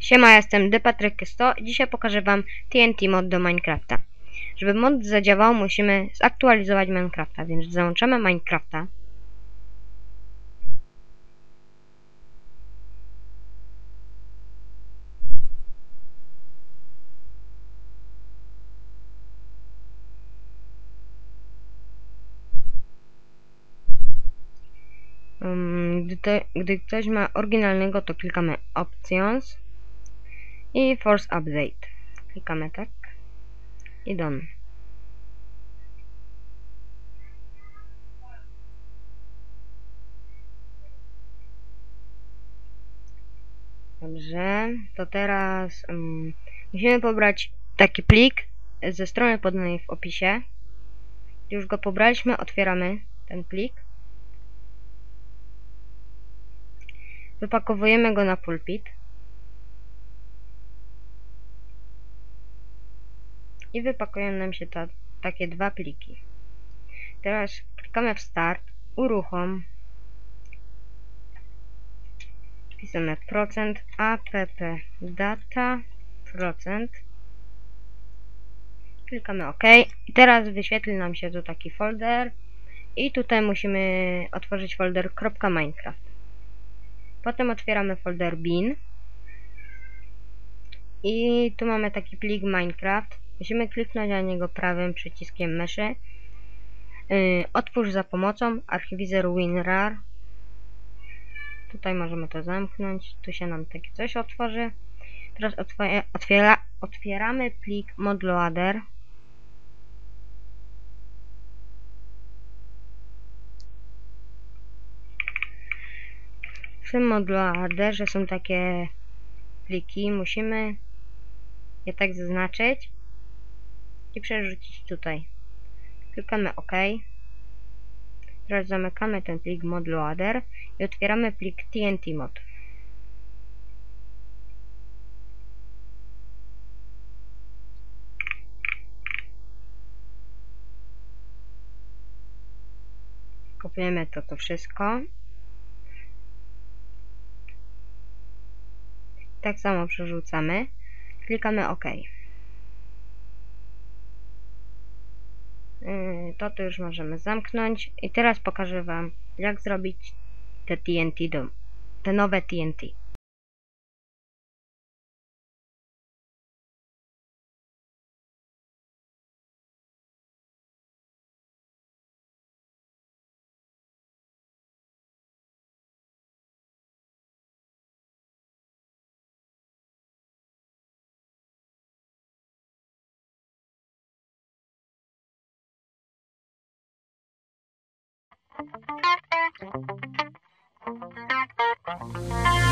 Siema, jestem Depatryk100 i dzisiaj pokażę wam TNT mod do Minecrafta. Żeby mod zadziałał, musimy zaktualizować Minecrafta, więc załączamy Minecrafta. Gdy, to, gdy ktoś ma oryginalnego, to klikamy Options i Force Update. Klikamy tak i done. Dobrze, to teraz um, musimy pobrać taki plik ze strony podanej w opisie. Już go pobraliśmy, otwieramy ten plik. Wypakowujemy go na pulpit. I wypakują nam się ta, takie dwa pliki. Teraz klikamy w start, uruchom. Wpisujemy procent app data procent. Klikamy OK. I teraz wyświetli nam się tu taki folder. I tutaj musimy otworzyć folder .minecraft. Potem otwieramy folder bin. I tu mamy taki plik Minecraft. Musimy kliknąć na niego prawym przyciskiem myszy. Yy, otwórz za pomocą archiwizer WinRAR. Tutaj możemy to zamknąć. Tu się nam takie coś otworzy. Teraz otwiera, otwieramy plik modloader. W tym są takie pliki. Musimy je tak zaznaczyć i przerzucić tutaj. Klikamy OK. Teraz zamykamy ten plik modloader i otwieramy plik TNT mod. Kopiujemy to, to wszystko. Tak samo przerzucamy. Klikamy OK. Yy, to tu już możemy zamknąć i teraz pokażę Wam jak zrobić te TNT do, te nowe TNT. thank you.